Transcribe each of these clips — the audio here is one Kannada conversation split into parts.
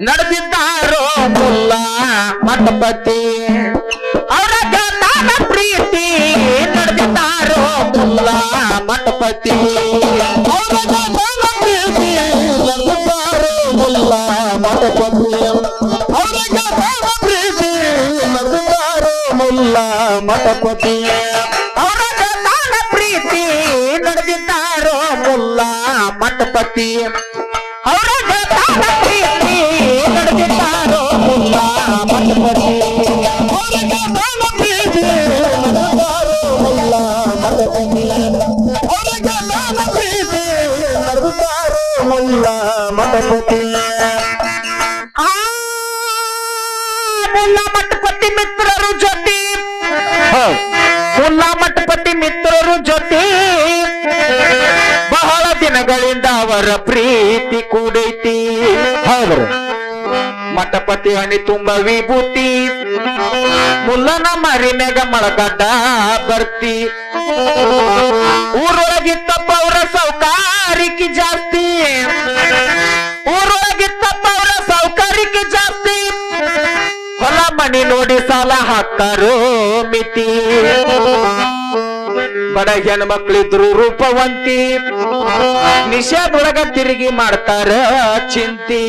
ನಡೆದಿದ್ದಾರೋ ಮುಲ್ಲ ಮಠಪತಿ. ಅವರ ಗಾನ ಪ್ರೀತಿ ನಡೆದಿದ್ದಾರೋ ಮುಲ್ಲ ಮಠಪತಿ. ಅವರ ಗಾತಾನ ಪ್ರೀತಿ ನಡೆದಿದ್ದಾರೋ ಮುಲ್ಲ ಮಠಪತಿ. ಅವರ ಗಾನ ಪ್ರೀತಿ ನಡೆದಿದ್ದಾರೋ ಮುಲ್ಲ ಮಠಪತಿ. ಮುಲ್ಲ ಮಠಪತಿ ಆ ಮುಲ್ಲ ಮಠಪತಿ ಮಿತ್ರರು ಜೊತೆ. ಮುಲ್ಲಾ ಮಠಪತಿ ಮಿತ್ರರು ಜೊತೆ. ದಿನಗಳಿಂದ ಅವರ ಪ್ರೀತಿ ಕೂಡೈತಿ. ಹೌದ್ರಿ. ಮಠಪತಿ ಹಣಿ ತುಂಬ ವಿಭೂತಿ. ಮುಲ್ಲನ ಮರಿನೆಗ ಮಳಗಡ್ಡ ಬರ್ತಿ. ಊರೊಳಗಿತ್ತಪ್ಪ ಅವರ ಸೌಕಾರಿಕೆ ಜಾಸ್ತಿ. ಊರೊಳಗಿತ್ತಪ್ಪ ಅವರ ಸೌಕಾರಿಕೆ ಜಾಸ್ತಿ. ಹೊಲ ಮಣಿ ನೋಡಿ ಸಾಲ ಹಾಕ್ತಾರೋ ಮಿತಿ. ಬಡ ಹೆಣ್ಮಕ್ಳಿದ್ರು ರೂಪವಂತಿ. ನಿಷೇಧೊಳಗ ತಿರುಗಿ ಮಾಡ್ತಾರ ಚಿಂತಿ.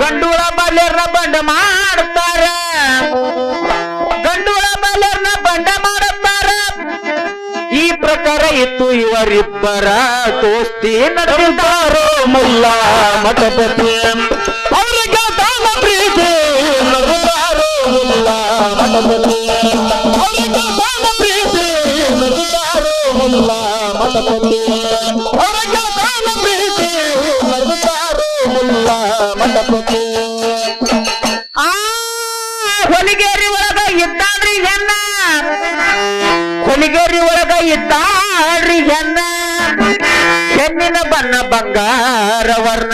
ಗಂಡುಳ ಬಾಲ್ಯರ್ನ ಬಂಡ ಮಾಡ್ತಾರ. ಗಂಡುಳ ಬಾಲ್ಯರ್ನ ಬಂಡ ಮಾಡುತ್ತಾರ ಈ ಪ್ರಕಾರ ಇತ್ತು ಇವರಿಬ್ಬರ ದೋಸ್ತಿ ನಡೆದಿದ್ದಾರೋ. ಮುಲ್ಲ ಮಠಪತಿ. ಅವರಿಗೆ ಪ್ರೀತಿ ನಡೆದಾರೋ ಮುಲ್ಲ ಮಠಪತಿ. ಆ ಹೊಲಿಗೇರಿ ಒಳಗ ಇದ್ದಾನ್ರಿ ಹೆಣ್ಣ. ಹೊಲಿಗೇರಿ ಒಳಗ ಇದ್ದಾಳ್ರಿ ಹೆಣ್ಣ. ಹೆಣ್ಣಿನ ಬಣ್ಣ ಬಂಗಾರ ವರ್ಣ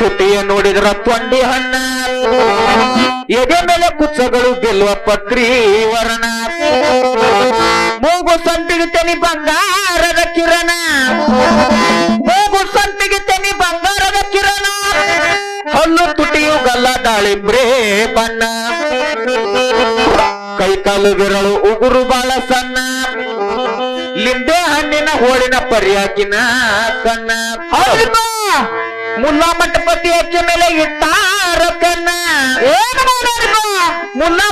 ತುಟಿಯ ನೋಡಿದ್ರ ತೊಂಡಿ ಹಣ್ಣ. ಎದೆ ಮೇಲೆ ಕುಚ್ಚಗಳು ಗೆಲ್ಲುವ ಪತ್ರಿ ವರ್ಣ ಮೂಗು ಸಂಪಿಗೆ ತೆನಿ ಬಂಗಾರದ ಕಿರಣ. ಮೂಗು ಸಂಪಿಗೆ ತೆನಿ ಬಂಗಾರದ ಕಿರಣ. ಹಲ್ಲು ತುಟಿಯು ಗಲ್ಲ ದಾಳಿಂಬ್ರೆ ಬಣ್ಣ ಕೈ ಕಾಲು ಬೆರಳು ಉಗುರು ಬಾಳ ಸಣ್ಣ. ಲಿಂಬೆ ಹಣ್ಣಿನ ಹೋಳಿನ ಪರಿಯಾಕಿನ ಕಣ್ಣ ಹೌದಾ? ಮುಲ್ಲಾ ಮಠಪತಿ ಅಕ್ಕಿ ಮೇಲೆ ಇಟ್ಟಾರ ಕಣ್ಣ. ಏನು? ಮುಲ್ಲಾ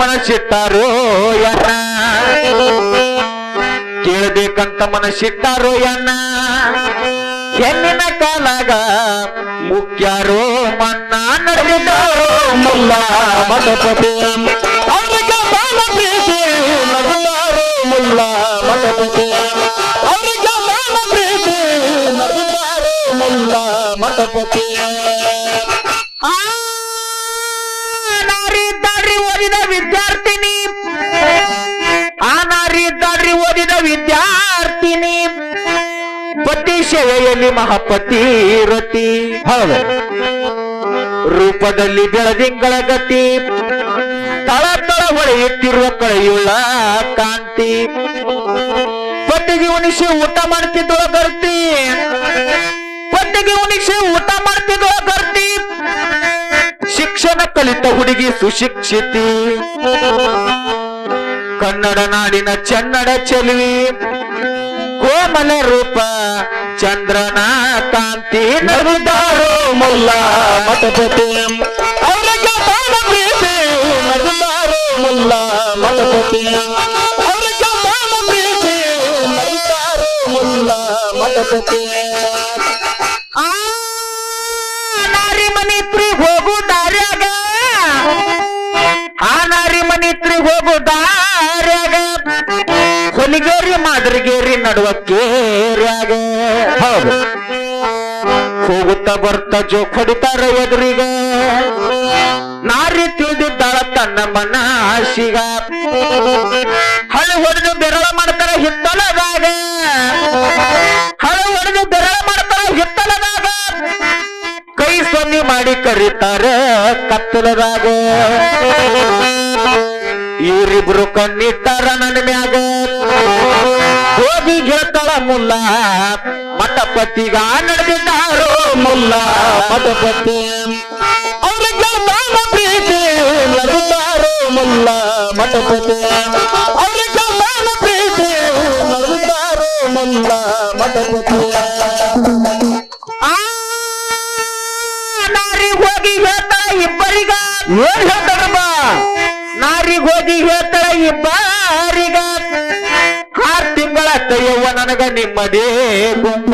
ಮನಸ್ಸಿಟ್ಟಾರೋ ಯಣ್ಣ ಕೇಳ್ಬೇಕಂತ ಮನಸ್ಸಿಟ್ಟಾರೋ ಯನ್ನ ಹೆಣ್ಣಿನ ಕಾಲಾಗ ಮುಖ್ಯಾರೋ ಮನ್ನ ನಡೆದಿದ್ದಾರೋ ಮುಲ್ಲ ಮಠಪತಿ ಅವರಿಗೆ ಬಾಲ ಪ್ರೀತಿ ನಡೆದಾರೋ ಮುಲ್ಲ ಮಠಪತಿ ಅವರಿಗೆ ಬಾಲ ಪ್ರೀತಿ ನಡೆದಾರೋ ಮುಲ್ಲ ಮಠಪತಿ ಸೇವೆಯಲ್ಲಿ ಮಹಾಪತಿ ರತಿ. ಹೌದು. ರೂಪದಲ್ಲಿ ಬೆಳದಿಂಗಳ ಗತಿ. ತಳ ತಳ ಹೊಳೆಯುತ್ತಿರುವ ಕಳೆಯುಳ್ಳ ಕಾಂತಿ. ಪಟ್ಟಿಗೆ ಉಣಿಸಿ ಊಟ ಮಾಡ್ತಿದ್ದೋ ಗರ್ತಿ ಪಟ್ಟಿಗೆ ಉಣಿಸಿ ಊಟ ಮಾಡ್ತಿದ್ದೋ ಗರ್ತಿ ಶಿಕ್ಷಣ ಕಲಿತ ಹುಡುಗಿ ಸುಶಿಕ್ಷಿತಿ. ಕನ್ನಡ ನಾಡಿನ ಚನ್ನಡ ಚೆಲುವಿ. ಕೋಮಲ ರೂಪ ಚಂದ್ರನ ಕಾಂತಿ ನಡೆದಾರು ಮುಲ್ಲ ಮತಪತಿ. ಅವರಿಗೆ ಬಾಳ ಪ್ರೀತಿ ನಡೆದಾರು ಮುಲ್ಲ ಮತಪತಿ. ಅವರಿಗೆ ಬಾಳ ಪ್ರೀತಿ ನಡೆದಾರು ಮುಲ್ಲ ಮಠಪತಿ ಮಾದರಿಗೇರಿ ನಡುವ ಕೇರ್ಯಾಗ. ಹೌದು. ಹೋಗುತ್ತ ಬರ್ತಾ ಜೋಕ್ ಹೊಡಿತಾರ ಎದುರಿಗ. ನಾರಿ ತಿಳಿದಿದ್ದಾಳ ತನ್ನ ಮನ ಆಶಿಗ. ಹಳೆ ಹೊಡೆದು ಬೆರಳ ಮಾಡ್ತಾರ ಹಿತ್ತಲದಾಗ. ಹಳೆ ಹೊಡೆದು ಬೆರಳ ಮಾಡ್ತಾರ ಹಿತ್ತಲದಾಗ. ಕೈ ಸೊನ್ನೆ ಮಾಡಿ ಕರೀತಾರ ಕತ್ತಲದಾಗ. ಇವರಿಬ್ರು ಕಣ್ಣಿಟ್ಟಾರ ನನ್ನ ಮ್ಯಾಗ. ಮುಲ್ಲ ಮಠಪತಿಗ ನಡೆದಿದ್ದಾರೋ ಮುಲ್ಲ ಮಠಪತಿ. ಅವ್ರ ನಾಮ ಪ್ರೀತಿ ನಡೆದಿದ್ದಾರೋ ಮುಲ್ಲ ಮಠಪತಿ. ಅವ್ರ ನಾಮ ಪ್ರೀತಿ ನಡೆದಿದ್ದಾರೋ ಮುಲ್ಲ ಮಠಪತಿ. ಆ ನಾರಿ ಹೋಗಿ ಹೇಳ್ತಾ ಇಬ್ಬರಿಗ. ಏನ್ ಹೇಳ್ತಾರಮ್ಮ ನಾರಿಗೆ ಹೋಗಿ ಹೇಳ್ತಾಳ ಇಬ್ಬರಿಗ. ನನಗ ನಿಮ್ಮದೇ ಗುಂಪ.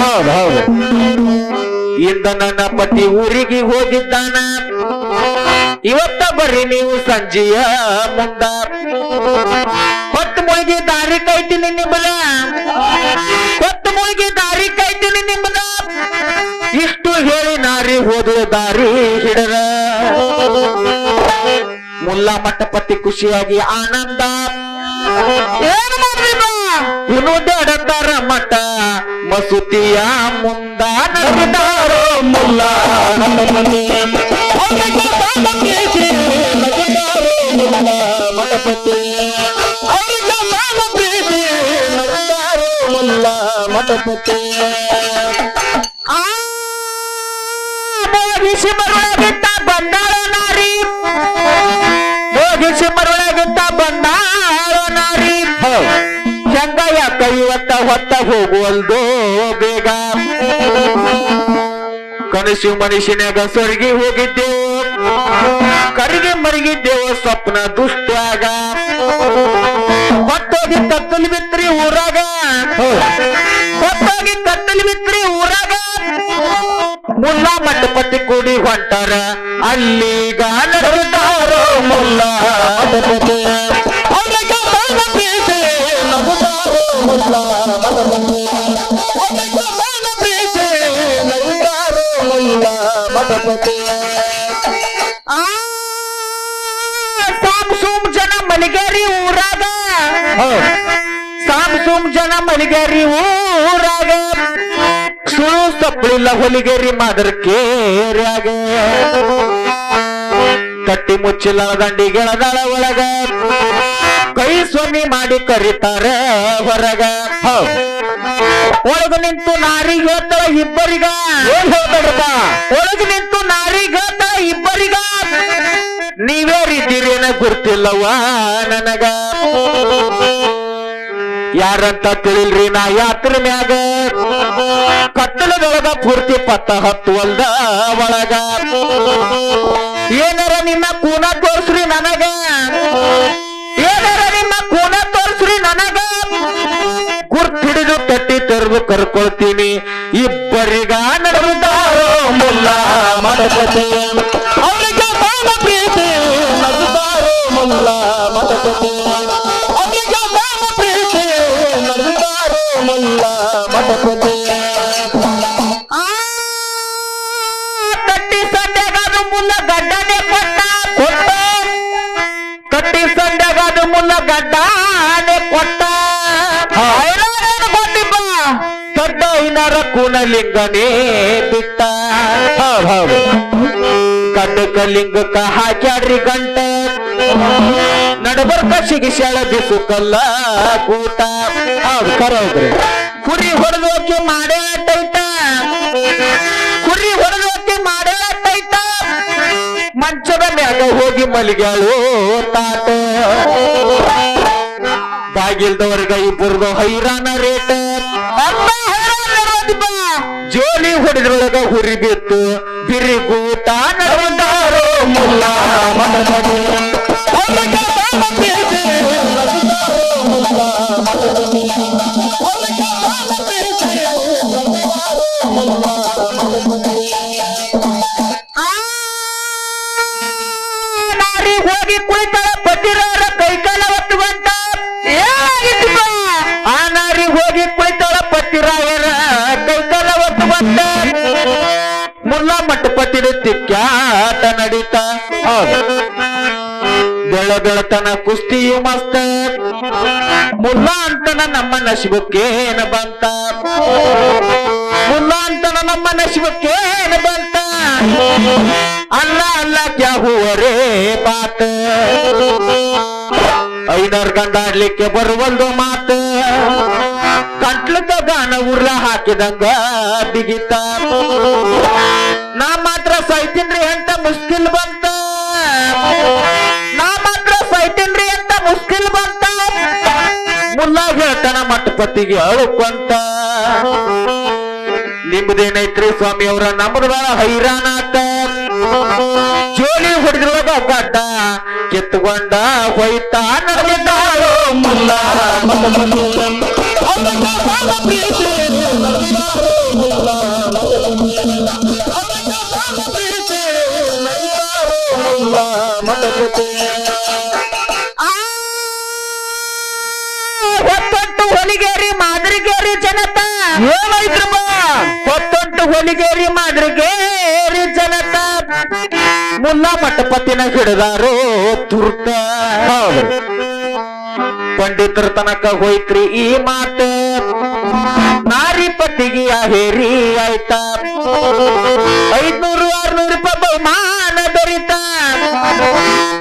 ಹೌದು ಹೌದು. ಇಂದ ನನ್ನ ಪತಿ ಊರಿಗೆ ಹೋಗಿದ್ದಾನ. ಇವತ್ತ ಬರ್ರಿ ನೀವು ಸಂಜೆಯ ಮುಂದ. ಹೊತ್ತು ಮುಳುಗಿ ದಾರಿ ಕೈತೀನಿ ನಿಮ್ಮದ. ಹೊತ್ತು ಮುಳುಗಿ ದಾರಿ ಕೈತೀನಿ ನಿಮ್ಮದ. ಇಷ್ಟು ಹೇಳಿ ನಾರಿ ಹೋದ ದಾರಿ ಹಿಡರ. ಮುಲ್ಲಾ ಮಠಪತಿ ಖುಷಿಯಾಗಿ ಆನಂದ. ಏನು ಮಾಡ್ರಿ ಬಾ? ಮಠ ಮಸೂತಿಯ ಮುಂದ ನಡೆದಾರೋ ಮುಲ್ಲ. ಮಠಪತಿ ಅವ್ರಿಗೆ ಬಾಳ ಪ್ರೀತಿ ನಡೆದಾರೋ ಹೊತ್ತ ಹೋಗುವಲ್ದೋ ಬೇಗ. ಕನಸು ಮನುಷ್ಯನಾಗ ಸೊರಗಿ ಹೋಗಿದ್ದೆವು ಕರಿಗೆ ಮರಿಗಿದ್ದೆವು ಸ್ವಪ್ನ ದುಷ್ಟ್ಯಾಗ. ಹೊತ್ತೋಗಿ ಕತ್ತಲು ಬಿತ್ರಿ ಊರಾಗ. ಹೊತ್ತೋಗಿ ಕತ್ತಲು ಬಿತ್ರಿ ಊರಾಗ. ಮುಲ್ಲಾ ಮಂಟಪತಿ ಕೂಡಿ ಹೊಂಟಾರ. ಅಲ್ಲಿಗ ಮುಲ್ಲ ಆ ಸಾಮ್ ಸೂಮ್ ಜನ ಮಲಿಗೇರಿ ಊರಾಗ. ಸಾಮ್ ಸುಮ್ ಜನ ಮಲಿಗೇರಿ ಊರಾಗ. ಸುಳು ಸಪ್ಪಳಿಲ್ಲ ಹೊಲಿಗೇರಿ ಮಾದರ್ ಕೇರ್ಯಾಗ. ಕಟ್ಟಿ ಮುಚ್ಚಿಲ್ಲ ದಂಡಿಗೆಳದಾಳ ಒಳಗ. ಕೈ ಸ್ವನಿ ಮಾಡಿ ಕರೀತಾರ ಹೊರಗ. ಒಳಗ ನಿಂತು ನಾರಿಗೆ ಇಬ್ಬರಿಗ. ಒಳಗ ನಿಂತು ನಾರಿಗೆ ಇಬ್ಬರಿಗ. ನೀವೇ ರೀತಿರೇನ ಗುರ್ತಿಲ್ಲವ ನನಗ. ಯಾರಂತ ತಿಳಿಲ್ರಿ ನಾ ಯಾತ್ರ ಮ್ಯಾಗ. ಕತ್ತಲದೊಳಗ ಪೂರ್ತಿ ಪತ್ತ ಹತ್ತು ಹತ್ತುವಲ್ದ ಒಳಗ. ಏನಾರ ನಿಮ್ಮ ಕೂನ ತೆರೆದು ಕರ್ಕೊಳ್ತೀನಿ ಇಬ್ಬರಿಗ ನಡೆದಾರೋ ಮುಲ್ಲ ಮಠಪತಿ ಕುಣಲಿಂಗನೇ ಬಿಟ್ಟ. ಹೌದು ಹೌದು. ಕಟ್ಟಕ ಲಿಂಗಕ್ಕ ಹಾಕ್ಯಾಡ್ರಿ ಗಂಟ. ನಡಬರ್ಕ ಸಿಗಿಸ್ಯಾಳ ಬಿಸು ಕಲ್ಲ ಕೂಟ. ಹೌದು ಕರೋದ್ರಿ ಕುರಿ ಹೊಡೆದೋಕೆ ಮಾಡೇ ಟೈಟ. ಕುರಿ ಹೊಡೆದೋಕೆ ಮಾಡೇ ಟೈಟ. ಮಂಚದ ಮ್ಯಾಗ ಹೋಗಿ ಮಲಿಗಳು ತಾಟ ಬಾಗಿಲ್ದವರ್ಗ ಇಬ್ಬರದು ಹೈರಾಣ ರೇಟ್. ಹೊಡೆದ್ರೊಳಗ ಹುರಿ ಬಿತ್ತು ಬಿರಿಗೂಟ ನಡೆದಾರೋ ಮುಲ್ಲ ಮಠಪತಿ ಮಠಪತಿದ ಕ್ಯಾಟ ನಡೀತ ಬೆಳ ಬೆಳತನ ಕುಸ್ತಿಯು ಮಸ್ತ. ಮುಲ್ಲಾಂತನ ನಮ್ಮ ನಶಿಬಕ್ಕೇನ ಬಂತ. ಮುಲ್ಲಾಂತನ ನಮ್ಮ ನಶಿಬಕ್ಕೇನ ಬಂತ. ಅಲ್ಲ ಅಲ್ಲ ಕ್ಯಾ ಹುವರೇ ಬಾತ ಐನರ್ ಗಂಡಾಡ್ಲಿಕ್ಕೆ ಬರುವಲ್ದು ಮಾತು. ಕಂಟ್ಲದ ಗಾನ ಉರ್ಲ ಹಾಕಿದಂಗ ಬಿಗಿತ. ಮಾತ್ರ ಸೈತಿನ್ರಿ ಅಂತ ಮುಸ್ಕಿಲ್ ಬಂತ. ನಾ ಮಾತ್ರ ಸೈತಿನ್ರಿ ಅಂತ ಮುಸ್ಕಿಲ್ ಬಂತ. ಮುಲ್ಲಾ ಹೇಳ್ತಾನ ಮಠಪತಿಗೆ ಅಳುಕೊಂತ. ನಿಮ್ದೇನೈತ್ರಿ ಸ್ವಾಮಿ ಅವರ ನಮ್ಮದ ಹೈರಾಣಾತ ಜೋಲಿ ಹೊಡೆದ್ರೊಳಗ ಗಡ್ಡ ಕಿತ್ತುಕೊಂಡ ಹೋಯ್ತಾ. ನಡೆದಿದ್ದಾಳು ಮುಲ್ಲ. ಹೊತ್ತೊಂಟು ಹೊಲಿಗೇರಿ ಮಾದರಿಗೇರಿ ಜನತ. ಏನಾಯ್ತ್ರಮ್ಮ ಹೊತ್ತೊಟ್ಟು ಹೊಲಿಗೇರಿ ಮಾದರಿಗೇರಿ ಜನತಾ. ಮುಲ್ಲಾ ಮಠಪತಿನ ಹಿಡಿದಾರೋ ತುರ್ತ. ಪಂಡಿತರ ತನಕ ಹೋಯ್ತ್ರಿ ಈ ಮಾತ. ನಾರಿ ಪತಿಗೆ ಹೇರಿ ಆಯ್ತಾ. ಐದ್ನೂರು ಆರ್ನೂರು ರೂಪಾಯಿ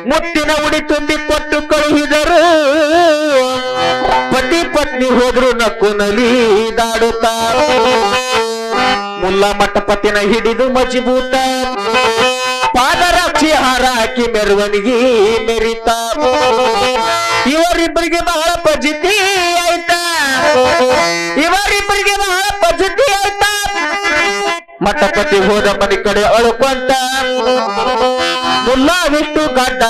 ಮುತ್ತಿನ ಉಡಿ ತುಂಬಿ ಕೊಟ್ಟು ಕಳುಹಿದರು. ಪತಿ ಪತ್ನಿ ಹೋದ್ರು ನಕ್ಕು ನಲಿದಾಡುತ್ತ ಮುಲ್ಲಾ ಮಠಪತಿನ ಹಿಡಿದು ಮಜಿಬೂತ. ಪಾದರಾಕ್ಷಿ ಹಾರ ಹಾಕಿ ಮೆರವಣಿಗೆ ಮೆರಿತ. ಇವರಿಬ್ಬರಿಗೆ ಬಹಳ ಪಜಿತಿ. ಮಠಪತಿ ಹೋದ ಮನೆ ಕಡೆ ಅಳುಕೊಂತ ಮುಲ್ಲಾ ವಿಷ್ಣು ಗಡ್ಡ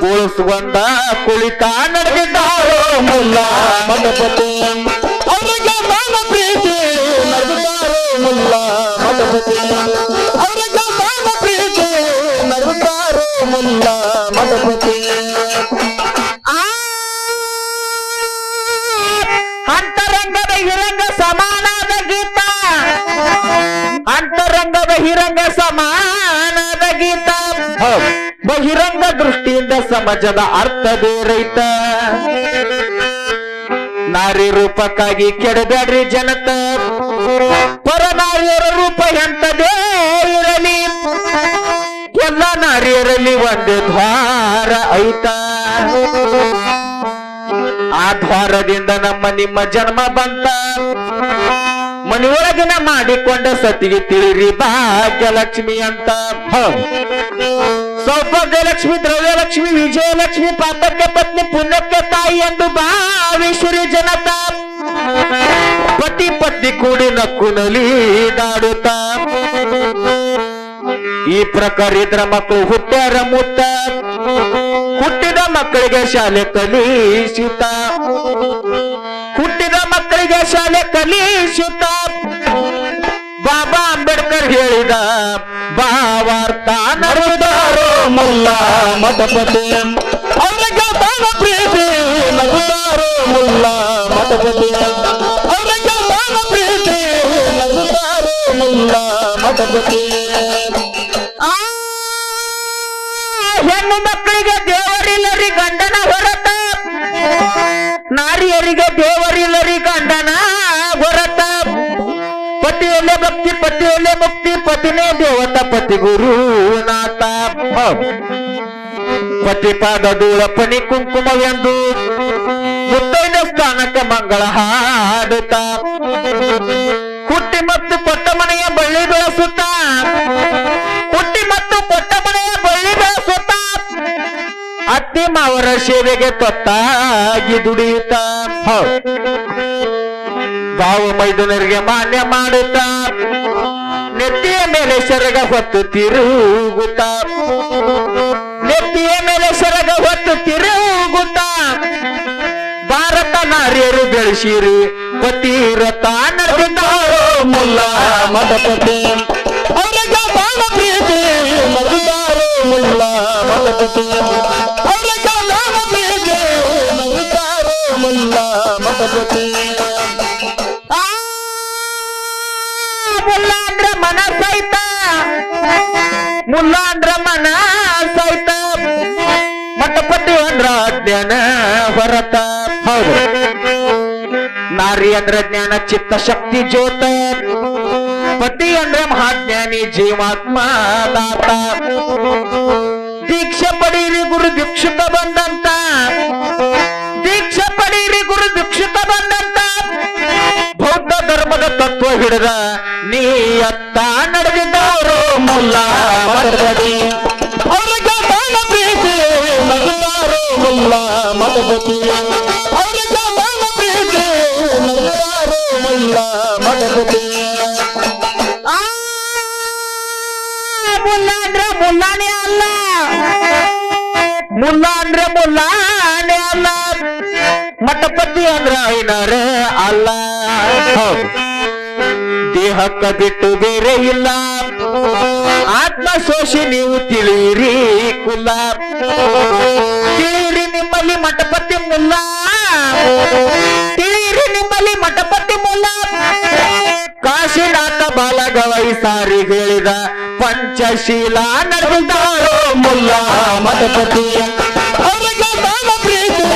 ಗೋಳಿಸುವಂತ ಕುಳಿತ ನಡೆದಿದ್ದಾರೋ ಮುಲ್ಲಾ ಮಠಪತಿ ಅವರಿಗೆ ಪ್ರೀತಿ ನಡೆದಿದ್ದಾರೋ ಮುಲ್ಲಾ ಮಠಪತಿ ಬಹಿರಂಗ ದೃಷ್ಟಿಯಿಂದ ಸಮಾಜದ ಅರ್ಥ ಬೇರೈತ ನಾರಿ ರೂಪಕ್ಕಾಗಿ ಕೆಡಬೇಡ್ರಿ ಜನತ. ಪರನಾರಿಯರ ರೂಪ ಎಂತದೇ ಇರಲಿ. ಎಲ್ಲ ನಾರಿಯರಲ್ಲಿ ಒಂದೇ ದ್ವಾರ ಐತ. ಆ ದ್ವಾರದಿಂದ ನಮ್ಮ ನಿಮ್ಮ ಜನ್ಮ ಬಂತ. ಮನೆಯೊಳಗಿನ ಮಾಡಿಕೊಂಡ ಸತಿಗೆ ತಿಳಿರಿ ಭಾಗ್ಯಲಕ್ಷ್ಮಿ ಅಂತ. ಸೌಭಾಗ್ಯಲಕ್ಷ್ಮಿ, ದ್ರವ್ಯಲಕ್ಷ್ಮಿ, ವಿಜಯಲಕ್ಷ್ಮಿ ಪಾಪಕ್ಕೆ ಪತ್ನಿ, ಪುಣ್ಯಕ್ಕೆ ತಾಯಿ ಎಂದು ಭಾವಿಸುರಿ ಜನತಾ. ಪತಿ ಪತ್ನಿ ಕೂಡಿ ನಕ್ಕು ನಲಿದಾಡುತ್ತ ಈ ಪ್ರಕಾರ ಇದ್ರ ಮಕ್ಕಳು ಹುಟ್ಟ್ಯಾರ ಮುತ್ತ. ಹುಟ್ಟಿದ ಮಕ್ಕಳಿಗೆ ಶಾಲೆ ಮಕ್ಕಳಿಗೆ ಶಾಲೆ ಕಲಿಸುತ್ತ. ಬಾಬಾ ಅಂಬೇಡ್ಕರ್ ಹೇಳಿದ ಭಾವಾರ್ಥ ನರುದಾರೋ ಮುಲ್ಲಾ ಮಠಪತಿ. ಅವರಿಗೆ ಬಾಳ ಪ್ರೀತಿ. ನಗುತ್ತಾರೋ ಮುಲ್ಲಾ ಮಠಪತಿ. ಅವರಿಗೆ ಬಾಳ ಪ್ರೀತಿ. ನಗುತ್ತಾರೋ ಮುಲ್ಲಾ ಮಠಪತಿ. ಆ ಹೆಣ್ಣು ಮಕ್ಕಳಿಗೆ ದೇವರಿಲ್ಲರಿ ಗಂಡನ ಹೊರತ. ನಾರಿಯರಿಗೆ ದೇವರಿಲ್ಲರಿ ಭಕ್ತಿ ಪತಿಯಲ್ಲೇ ಮುಕ್ತಿ ಪತಿನೇ ದೇವತ ಪತಿ ಗುರುನಾಥ ಪತಿ ಪಾದ ಧೂಳಪನಿ ಕುಂಕುಮವೆಂದು ಮುತ್ತೈದ ಸ್ಥಾನಕ್ಕೆ ಮಂಗಳ ಹಾಡುತ್ತ. ಹುಟ್ಟಿ ಮತ್ತು ಕೊಟ್ಟ ಮನೆಯ ಬಳ್ಳಿ ಬೆಳೆಸುತ್ತ. ಹುಟ್ಟಿ ಮತ್ತು ಕೊಟ್ಟ ಮನೆಯ ಬಳ್ಳಿ ಬೆಳೆಸುತ್ತ. ಅತ್ತಿ ಮಾವರ ಸೇವೆಗೆ ತೊತ್ತಾಗಿ ದುಡಿಯುತ್ತ. ಬಾವು ಮೈದುನರಿಗೆ ಮಾನ್ಯ ಮಾಡುತ್ತ. ನೆತ್ತಿಯ ಮೇಲೆ ಸೆರಗ ಹೊತ್ತು ತಿರುಗುತ್ತ. ನೆತ್ತಿಯ ಮೇಲೆ ಸೆರಗ ಹೊತ್ತು ತಿರುಗುತ್ತ. ಭಾರತ ನಾರಿಯರು ಬೆಳೆಸಿರಿ ಪತಿರತ ನಡೆದಿದ್ದಾರೋ ಮುಲ್ಲ ಮಠಪತಿ ಜ್ಞಾನ ಹೊರತ. ಹೌದು. ನಾರಿ ಅಂದ್ರ ಜ್ಞಾನ ಚಿತ್ತ ಶಕ್ತಿ ಜ್ಯೋತ. ಪತಿ ಅಂದ್ರ ಮಹಾಜ್ಞಾನಿ ಜೀವಾತ್ಮ ದಾತ. ದೀಕ್ಷೆ ಪಡೀರಿ ಗುರು ದೀಕ್ಷಿತ ಬಂದಂತ. ದೀಕ್ಷ ಪಡೀರಿ ಗುರು ದೀಕ್ಷಿತ ಬಂದಂತ. ಬೌದ್ಧ ಧರ್ಮದ ತತ್ವ ಹಿಡಿದ ನೀ ಅತ್ತ ನಡೆದಿದ್ದವರು ಮುಲ್ಲ ಅಂದ್ರೆ ಮುಲ್ಲಾನೆ ಅಲ್ಲ. ಮಠಪತಿ ಅಂದ್ರ ಐನಾರೇ ಅಲ್ಲ. ದೇಹಕ್ಕ ಬಿಟ್ಟು ಬೇರೆ ಇಲ್ಲ. ಆತ್ಮ ಸೋಷಿ ನೀವು ತಿಳಿಯಿರಿ ಕುಲ್ಲ ತಿಳಿಯಿರಿ ನಿಮ್ಮಲ್ಲಿ ಮಠಪತಿ ಮುಲ್ಲ ತಿಳಿಯಿರಿ ನಿಮ್ಮಲ್ಲಿ ಮಠಪತಿ ಕಾಶಿನಾಥ ಬಾಲಗವೈ ಸಾರಿ ಹೇಳಿದ ಪಂಚಶೀಲ ನಡೆದಾರೋ ಮುಲ್ಲ ಬಾಳ ಪ್ರೀತಿ.